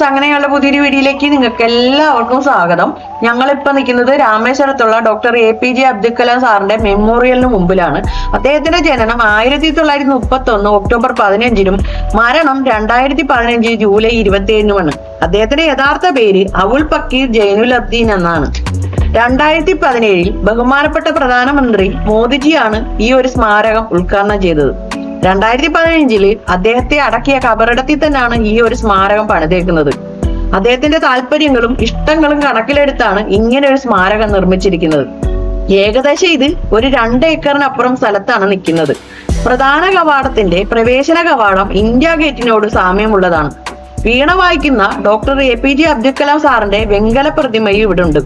Friends അങ്ങനെയുള്ള പുതിയൊരു വീഡിയോയിലേക്ക് നിങ്ങൾക്ക് എല്ലാവർക്കും സ്വാഗതം. ഞങ്ങളിപ്പോൾ നിൽക്കുന്നത് രാമേശ്വരത്തുള്ള doctor A P J Abdul Kalam സാറിന്റെ മെമ്മോറിയലിന് മുമ്പിലാണ്. അദ്ദേഹത്തിന്റെ ജനനം ആയിരത്തി തൊള്ളായിരത്തി മുപ്പത്തി ഒന്ന് ഒക്ടോബർ പതിനഞ്ചിനും മരണം രണ്ടായിരത്തി പതിനഞ്ച് ജൂലൈ ഇരുപത്തി ഏഴിനുമാണ് അദ്ദേഹത്തിന്റെ യഥാർത്ഥ പേര് അവുൽ പക്കീർ ജൈനുൽ അബ്ദീൻ എന്നാണ്. രണ്ടായിരത്തി പതിനേഴിൽ ബഹുമാനപ്പെട്ട പ്രധാനമന്ത്രി മോദിജിയാണ് ഈ ഒരു സ്മാരകം ഉദ്ഘാടനം ചെയ്തത്. രണ്ടായിരത്തി പതിനഞ്ചിൽ അദ്ദേഹത്തെ അടക്കിയ കബറിടത്തിൽ തന്നെയാണ് ഈ ഒരു സ്മാരകം പണിതേക്കുന്നത്. അദ്ദേഹത്തിന്റെ താല്പര്യങ്ങളും ഇഷ്ടങ്ങളും കണക്കിലെടുത്താണ് ഇങ്ങനെ ഒരു സ്മാരകം നിർമ്മിച്ചിരിക്കുന്നത്. ഏകദേശം ഇത് ഒരു രണ്ട് ഏക്കറിനപ്പുറം സ്ഥലത്താണ് നിൽക്കുന്നത്. പ്രധാന കവാടത്തിന്റെ പ്രവേശന കവാടം ഇന്ത്യ ഗേറ്റിനോട് സാമ്യമുള്ളതാണ്. വീണ വായിക്കുന്ന doctor A P J Abdul Kalam സാറിന്റെ വെങ്കല പ്രതിമയും ഇവിടെ ഉണ്ട്.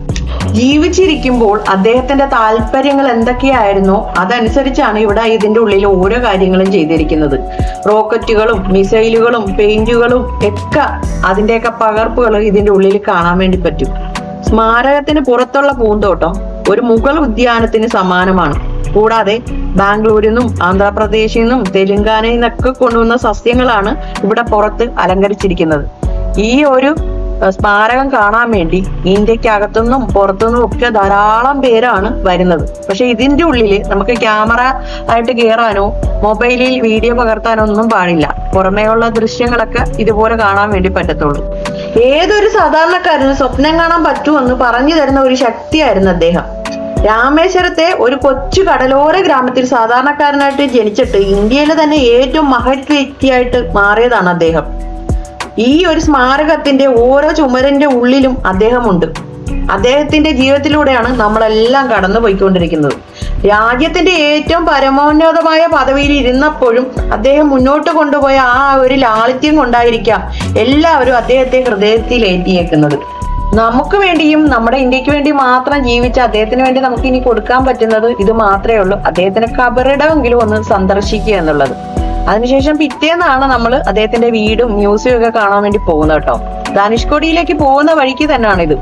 ജീവിച്ചിരിക്കുമ്പോൾ അദ്ദേഹത്തിന്റെ താല്പര്യങ്ങൾ എന്തൊക്കെയായിരുന്നോ അതനുസരിച്ചാണ് ഇവിടെ ഇതിന്റെ ഉള്ളിൽ ഓരോ കാര്യങ്ങളും ചെയ്തിരിക്കുന്നത്. റോക്കറ്റുകളും മിസൈലുകളും പെയിന്റുകളും ഒക്കെ അതിന്റെയൊക്കെ പകർപ്പുകൾ ഇതിന്റെ ഉള്ളിൽ കാണാൻ വേണ്ടി പറ്റും. സ്മാരകത്തിന് പുറത്തുള്ള പൂന്തോട്ടം ഒരു മുഗൾ ഉദ്യാനത്തിന് സമാനമാണ്. കൂടാതെ ബാംഗ്ലൂരിൽ നിന്നും ആന്ധ്രാപ്രദേശിൽ നിന്നും തെലുങ്കാനയിൽ നിന്നൊക്കെ കൊണ്ടുവന്ന സസ്യങ്ങളാണ് ഇവിടെ പുറത്ത് അലങ്കരിച്ചിരിക്കുന്നത്. ഈ ഒരു സ്മാരകം കാണാൻ വേണ്ടി ഇന്ത്യക്കകത്തുനിന്നും പുറത്തുനിന്നും ഒക്കെ ധാരാളം പേരാണ് വരുന്നത്. പക്ഷെ ഇതിന്റെ ഉള്ളിൽ നമുക്ക് ക്യാമറ ആയിട്ട് കയറാനോ മൊബൈലിൽ വീഡിയോ പകർത്താനോ ഒന്നും പാടില്ല. പുറമേയുള്ള ദൃശ്യങ്ങളൊക്കെ ഇതുപോലെ കാണാൻ വേണ്ടി പറ്റത്തുള്ളൂ. ഏതൊരു സാധാരണക്കാരനും സ്വപ്നം കാണാൻ പറ്റുമെന്ന് പറഞ്ഞു തരുന്ന ഒരു ശക്തിയായിരുന്നു അദ്ദേഹം. രാമേശ്വരത്തെ ഒരു കൊച്ചു കടലോര ഗ്രാമത്തിൽ സാധാരണക്കാരനായിട്ട് ജനിച്ചിട്ട് ഇന്ത്യയിലെ തന്നെ ഏറ്റവും മഹത് വ്യക്തിയായിട്ട് മാറിയതാണ് അദ്ദേഹം. ഈ ഒരു സ്മാരകത്തിന്റെ ഓരോ ചുമരന്റെ ഉള്ളിലും അദ്ദേഹമുണ്ട്. അദ്ദേഹത്തിന്റെ ജീവിതത്തിലൂടെയാണ് നമ്മളെല്ലാം കടന്നു പോയിക്കൊണ്ടിരിക്കുന്നത്. രാജ്യത്തിന്റെ ഏറ്റവും പരമോന്നതമായ പദവിയിൽ ഇരുന്നപ്പോഴും അദ്ദേഹം മുന്നോട്ട് കൊണ്ടുപോയ ആ ഒരു ലാളിത്യം കൊണ്ടായിരിക്കാം എല്ലാവരും അദ്ദേഹത്തെ ഹൃദയത്തിൽ ഏറ്റിയേക്കുന്നത്. നമുക്ക് വേണ്ടിയും നമ്മുടെ ഇന്ത്യയ്ക്ക് വേണ്ടി മാത്രം ജീവിച്ച അദ്ദേഹത്തിന് വേണ്ടി നമുക്ക് ഇനി കൊടുക്കാൻ പറ്റുന്നത് ഇത് മാത്രമേ ഉള്ളൂ. അദ്ദേഹത്തിന് കബറിടമെങ്കിലും ഒന്ന് സന്ദർശിക്കുക എന്നുള്ളത്. അതിനുശേഷം പിറ്റേന്നാണ് നമ്മൾ അദ്ദേഹത്തിന്റെ വീടും മ്യൂസിയം ഒക്കെ കാണാൻ വേണ്ടി പോകുന്നത് കേട്ടോ. ധനുഷ്കോടിയിലേക്ക് പോകുന്ന വഴിക്ക് തന്നെയാണ് ഇത്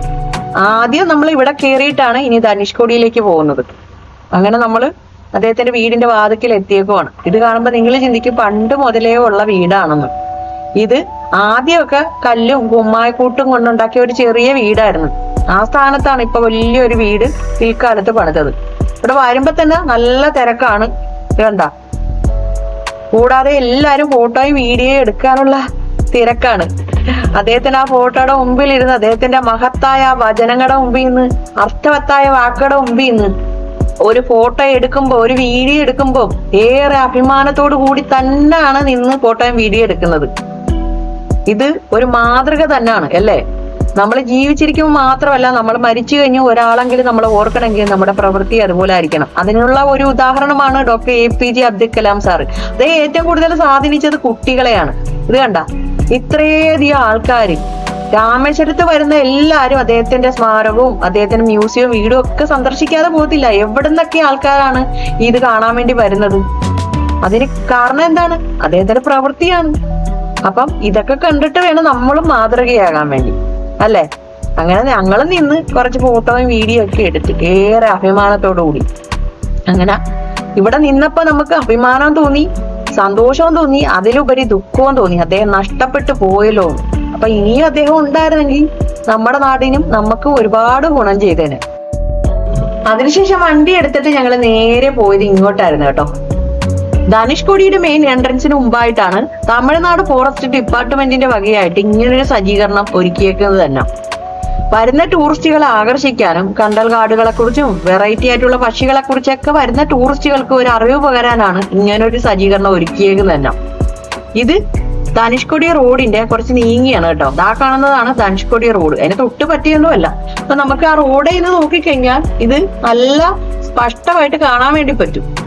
ആദ്യം നമ്മൾ ഇവിടെ കയറിയിട്ടാണ് ഇനി ധനുഷ്കോടിയിലേക്ക് പോകുന്നത്. അങ്ങനെ നമ്മൾ അദ്ദേഹത്തിന്റെ വീടിന്റെ വാതിക്കൽ എത്തിയേക്കുവാണ് ഇത് കാണുമ്പോൾ നിങ്ങൾ ചിന്തിക്കും പണ്ട് മുതലേ ഉള്ള വീടാണെന്ന്. ഇത് ആദ്യമൊക്കെ കല്ലും കുമ്മായക്കൂട്ടും കൊണ്ടുണ്ടാക്കിയ ഒരു ചെറിയ വീടായിരുന്നു. ആ സ്ഥാനത്താണ് ഇപ്പൊ വലിയൊരു വീട് പിൽക്കാലത്ത് പണിതത്. ഇവിടെ വരുമ്പോ തന്നെ നല്ല തിരക്കാണ്. വേണ്ട കൂടാതെ എല്ലാരും ഫോട്ടോയും വീഡിയോയും എടുക്കാനുള്ള തിരക്കാണ്. അദ്ദേഹത്തിന് ആ ഫോട്ടോയുടെ മുമ്പിൽ ഇരുന്ന് അദ്ദേഹത്തിന്റെ മഹത്തായ വചനങ്ങളുടെ മുമ്പിൽ നിന്ന് അർത്ഥവത്തായ വാക്കുകളുടെ മുമ്പിൽ നിന്ന് ഒരു ഫോട്ടോ എടുക്കുമ്പോൾ ഒരു വീഡിയോ എടുക്കുമ്പോൾ ഏറെ അഭിമാനത്തോടു കൂടി തന്നെയാണ് നിന്ന് ഫോട്ടോയും വീഡിയോ എടുക്കുന്നത്. ഇത് ഒരു മാതൃക തന്നെയാണ് അല്ലേ? നമ്മൾ ജീവിച്ചിരിക്കുമ്പോൾ മാത്രമല്ല നമ്മൾ മരിച്ചു കഴിഞ്ഞ് ഒരാളെങ്കിലും നമ്മൾ ഓർക്കണമെങ്കിൽ നമ്മുടെ പ്രവൃത്തി അതുപോലെ ആയിരിക്കണം. അതിനുള്ള ഒരു ഉദാഹരണമാണ് doctor A P J Abdul Kalam sir അദ്ദേഹം ഏറ്റവും കൂടുതൽ സ്വാധീനിച്ചത് കുട്ടികളെയാണ്. ഇത് കണ്ട ഇത്രയധികം ആൾക്കാർ രാമേശ്വരത്ത് വരുന്ന എല്ലാവരും അദ്ദേഹത്തിന്റെ സ്മാരകവും അദ്ദേഹത്തിന്റെ മ്യൂസിയവും വീടും ഒക്കെ സന്ദർശിക്കാതെ പോകത്തില്ല. എവിടെ നിന്നൊക്കെ ആൾക്കാരാണ് ഇത് കാണാൻ വേണ്ടി വരുന്നത്? അതിന് കാരണം എന്താണ്? അദ്ദേഹത്തിന്റെ പ്രവൃത്തിയാണ്. അപ്പം ഇതൊക്കെ കണ്ടിട്ട് വേണം നമ്മളും മാതൃകയാകാൻ വേണ്ടി. അല്ലേ? അങ്ങനെ ഞങ്ങൾ നിന്ന് കുറച്ച് ഫോട്ടോയും വീഡിയോ ഒക്കെ എടുത്തിട്ട് ഏറെ അഭിമാനത്തോടു കൂടി. അങ്ങനെ ഇവിടെ നിന്നപ്പോ നമുക്ക് അഭിമാനം തോന്നി സന്തോഷവും തോന്നി അതിലുപരി ദുഃഖവും തോന്നി. അദ്ദേഹം നഷ്ടപ്പെട്ടു പോയല്ലോ. അപ്പൊ ഇനിയും അദ്ദേഹം ഉണ്ടായിരുന്നെങ്കിൽ നമ്മുടെ നാടിനും നമുക്ക് ഒരുപാട് ഗുണം ചെയ്തേനെ. അതിനുശേഷം വണ്ടി എടുത്തിട്ട് ഞങ്ങൾ നേരെ പോയത് ഇങ്ങോട്ടായിരുന്നു കേട്ടോ. ധനുഷ്കോടിയുടെ മെയിൻ എൻട്രൻസിന് മുമ്പായിട്ടാണ് തമിഴ്നാട് ഫോറസ്റ്റ് ഡിപ്പാർട്ട്മെന്റിന്റെ വകയായിട്ട് ഇങ്ങനൊരു സജ്ജീകരണം ഒരുക്കിയേക്കുന്നത് തന്നെ. വരുന്ന ടൂറിസ്റ്റുകളെ ആകർഷിക്കാനും കണ്ടൽ കാടുകളെ കുറിച്ചും വെറൈറ്റി ആയിട്ടുള്ള പക്ഷികളെ കുറിച്ചൊക്കെ വരുന്ന ടൂറിസ്റ്റുകൾക്ക് ഒരു അറിവ് പകരാനാണ് ഇങ്ങനൊരു സജ്ജീകരണം ഒരുക്കിയേക്കുന്നത് തന്നെ. ഇത് ധനുഷ്കോടി റോഡിന്റെ കുറച്ച് നീങ്ങിയാണ് കേട്ടോ. ദാ കാണുന്നതാണ് ധനുഷ്കോടി റോഡ്. അതിന് തൊട്ട് പറ്റിയൊന്നുമല്ല. അപ്പൊ നമുക്ക് ആ റോഡിൽ നിന്ന് നോക്കിക്കഴിഞ്ഞാൽ ഇത് നല്ല സ്പഷ്ടമായിട്ട് കാണാൻ വേണ്ടി പറ്റും.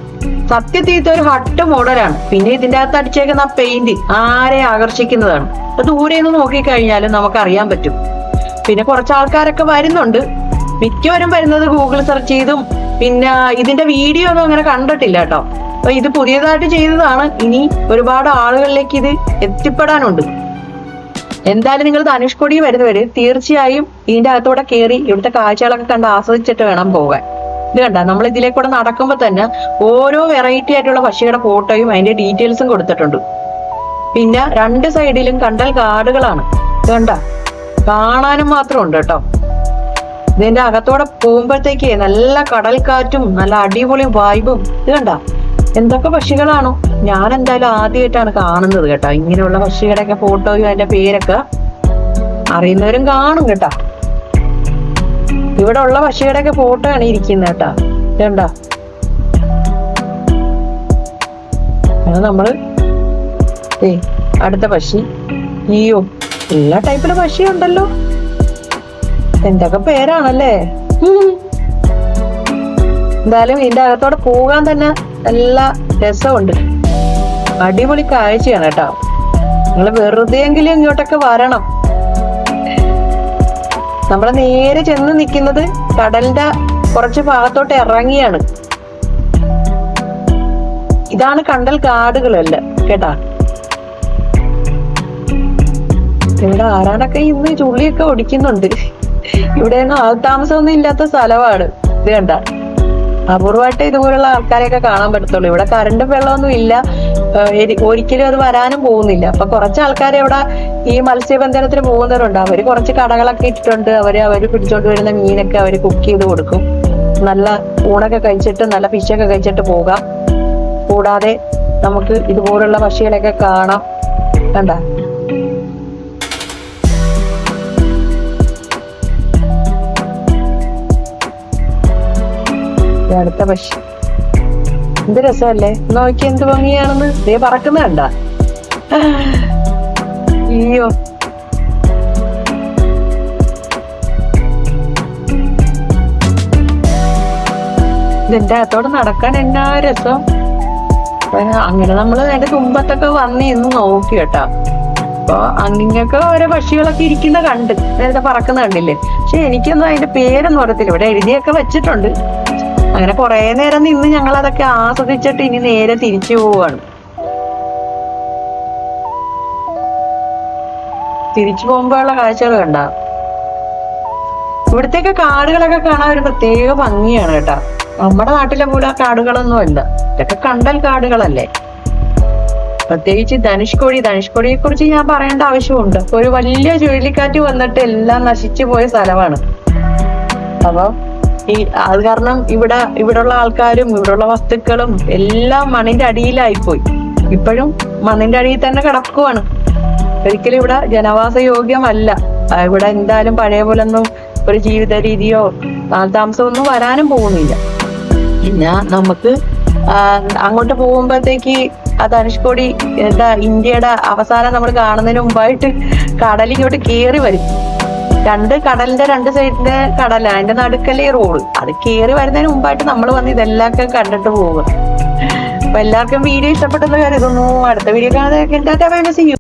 സത്യത്തിൽ ഒരു ഹട്ട് മോഡലാണ്. പിന്നെ ഇതിന്റെ അകത്ത് അടിച്ചേക്കുന്ന ആ പെയിന്റ് ആരെ ആകർഷിക്കുന്നതാണ്. അത് ദൂരെ നിന്ന് നോക്കിക്കഴിഞ്ഞാലും നമുക്ക് അറിയാൻ പറ്റും. പിന്നെ കുറച്ച് ആൾക്കാരൊക്കെ വരുന്നുണ്ട്. മിക്കവരും വരുന്നത് ഗൂഗിൾ സെർച്ച് ചെയ്തും പിന്നെ ഇതിന്റെ വീഡിയോ ഒന്നും അങ്ങനെ കണ്ടിട്ടില്ല കേട്ടോ. അപ്പൊ ഇത് പുതിയതായിട്ട് ചെയ്തതാണ്. ഇനി ഒരുപാട് ആളുകളിലേക്ക് ഇത് എത്തിപ്പെടാനുണ്ട്. എന്തായാലും നിങ്ങൾ ധനുഷ്കോടി വരുന്നവര് തീർച്ചയായും ഇതിന്റെ അകത്തൂടെ കയറി ഇവിടുത്തെ കാഴ്ചകളൊക്കെ കണ്ട് ആസ്വദിച്ചിട്ട് വേണം പോകാൻ. ഇത് കണ്ട നമ്മൾ ഇതിലേക്കൂടെ നടക്കുമ്പോൾ തന്നെ ഓരോ വെറൈറ്റി ആയിട്ടുള്ള പക്ഷികളുടെ ഫോട്ടോയും അതിന്റെ ഡീറ്റെയിൽസും കൊടുത്തിട്ടുണ്ട്. പിന്നെ രണ്ട് സൈഡിലും കണ്ടൽ കാടുകളാണ്. കണ്ട കാണാനും മാത്രം ഉണ്ട് കേട്ടോ. ഇതിന്റെ അകത്തോടെ പോകുമ്പോഴത്തേക്ക് നല്ല കടൽക്കാറ്റും നല്ല അടിപൊളി വൈബും ഇത് കണ്ട എന്തൊക്കെ പക്ഷികളാണോ? ഞാൻ എന്തായാലും ആദ്യമായിട്ടാണ് കാണുന്നത് കേട്ടോ. ഇങ്ങനെയുള്ള പക്ഷികളുടെയൊക്കെ ഫോട്ടോയും അതിന്റെ പേരൊക്കെ അറിയുന്നവരും കാണും കേട്ടോ. ഇവിടെ ഉള്ള പക്ഷിയുടെയൊക്കെ ഫോട്ടോ ആണ് ഇരിക്കുന്നത് കേട്ടാ. രണ്ടാ അത് നമ്മൾ ഏ അടുത്ത പക്ഷി. അയ്യോ എല്ലാ ടൈപ്പിലെ പക്ഷി ഉണ്ടല്ലോ. എന്തൊക്കെ പേരാണല്ലേ? എന്തായാലും ഇതിന്റെ അകത്തോടെ പോകാൻ തന്നെ നല്ല രസമുണ്ട്. അടിപൊളി കാഴ്ചയാണ് കേട്ടോ. നിങ്ങൾ വെറുതെയെങ്കിലും ഇങ്ങോട്ടൊക്കെ വരണം. നമ്മൾ നേരെ ചെന്ന് നിൽക്കുന്നത് കടലിന്റെ കുറച്ച് ഭാഗത്തോട്ട് ഇറങ്ങിയാണ്. ഇതാണ് കണ്ടൽ കാടുകളല്ല കേട്ടാ? ഇവിടെ ആരാണൊക്കെ ഇന്ന് ചുള്ളിയൊക്കെ ഒടിക്കുന്നുണ്ട്? ഇവിടെയൊന്നും ആൾത്താമസമൊന്നും ഇല്ലാത്ത സ്ഥലമാണ്. ഇത് കണ്ട? അപൂർവമായിട്ട് ഇതുപോലുള്ള ആൾക്കാരെയൊക്കെ കാണാൻ പറ്റത്തുള്ളൂ. ഇവിടെ കറണ്ടും വെള്ളമൊന്നും ഇല്ല. ഒരിക്കലും അത് വരാനും പോകുന്നില്ല. അപ്പൊ കുറച്ച് ആൾക്കാരെ ഇവിടെ ഈ മത്സ്യബന്ധനത്തിന് പോകുന്നവരുണ്ട്. അവർ കുറച്ച് കടകളൊക്കെ ഇട്ടിട്ടുണ്ട്. അവർ അവർ പിടിച്ചോണ്ട് വരുന്ന മീനൊക്കെ അവർ കുക്ക് ചെയ്ത് കൊടുക്കും. നല്ല ഊണൊക്കെ കഴിച്ചിട്ട് നല്ല ഫിഷൊക്കെ കഴിച്ചിട്ട് പോകാം. കൂടാതെ നമുക്ക് ഇതുപോലുള്ള പക്ഷികളെയൊക്കെ കാണാം. കണ്ട? അടുത്ത പക്ഷി. എന്ത് രസമല്ലേ? നോക്കി എന്ത് ഭംഗിയാണെന്ന്. ദേ പറക്കുന്ന കണ്ട. അയ്യോ ഇതിന്റെ അകത്തോടെ നടക്കാൻ എന്നാ രസം? അങ്ങനെ നമ്മൾ അതിന്റെ തുമ്പത്തൊക്കെ വന്ന് ഇന്ന് നോക്കി കേട്ടാ. അപ്പൊ അങ്ങിങ്ങൊക്കെ ഓരോ പക്ഷികളൊക്കെ ഇരിക്കുന്ന കണ്ട്. നേരത്തെ പറക്കുന്ന കണ്ടില്ലേ? പക്ഷെ എനിക്കൊന്നും അതിന്റെ പേരൊന്നും അറിയത്തില്ല. ഇവിടെ എഴുതിയൊക്കെ വെച്ചിട്ടുണ്ട്. അങ്ങനെ കുറെ നേരം നിന്ന് ഞങ്ങൾ അതൊക്കെ ആസ്വദിച്ചിട്ട് ഇനി നേരെ തിരിച്ചു പോവാണ്. തിരിച്ചു പോകുമ്പോഴുള്ള കാഴ്ചകൾ കണ്ട. ഇവിടത്തേക്ക് കാടുകളൊക്കെ കാണാൻ ഒരു പ്രത്യേക ഭംഗിയാണ് കേട്ടാ. നമ്മുടെ നാട്ടിലെ പോലെ കാടുകളൊന്നും അല്ല. ഇതൊക്കെ കണ്ടൽ കാടുകളല്ലേ? പ്രത്യേകിച്ച് ധനുഷ്കോടി ധനുഷ്കോടിയെ കുറിച്ച് ഞാൻ പറയേണ്ട ആവശ്യമുണ്ട്. ഒരു വലിയ ചുഴലിക്കാറ്റ് വന്നിട്ട് എല്ലാം നശിച്ചു പോയ സ്ഥലമാണ്. അപ്പൊ ഈ അത് കാരണം ഇവിടെ ഇവിടെയുള്ള ആൾക്കാരും ഇവിടെയുള്ള വസ്തുക്കളും എല്ലാം മണ്ണിന്റെ അടിയിലായിപ്പോയി. ഇപ്പോഴും മണ്ണിന്റെ അടിയിൽ തന്നെ കിടക്കുവാണ്. ഒരിക്കലും ഇവിടെ ജനവാസ യോഗ്യമല്ല. ഇവിടെ എന്തായാലും പഴയ പോലെ ഒന്നും ഒരു ജീവിത രീതിയോ താമസമൊന്നും വരാനും പോകുന്നില്ല. പിന്നെ നമുക്ക് അങ്ങോട്ട് പോകുമ്പോഴത്തേക്ക് ആ ധനുഷ്കോടി എന്താ ഇന്ത്യയുടെ അവസാനം നമ്മൾ കാണുന്നതിന് മുമ്പായിട്ട് കടൽ ഇങ്ങോട്ട് കയറി വരും. രണ്ട് കടലിന്റെ രണ്ട് സൈഡിന്റെ കടല അതിന്റെ നടുക്കല്ലേ റോഡ്. അത് കയറി വരുന്നതിന് മുമ്പായിട്ട് നമ്മൾ വന്ന് ഇതെല്ലാം കണ്ടിട്ട് പോകും. അപ്പൊ എല്ലാവർക്കും വീഡിയോ ഇഷ്ടപ്പെട്ടെന്ന് കരുതുന്നു. അടുത്ത വീഡിയോ കാണാതെ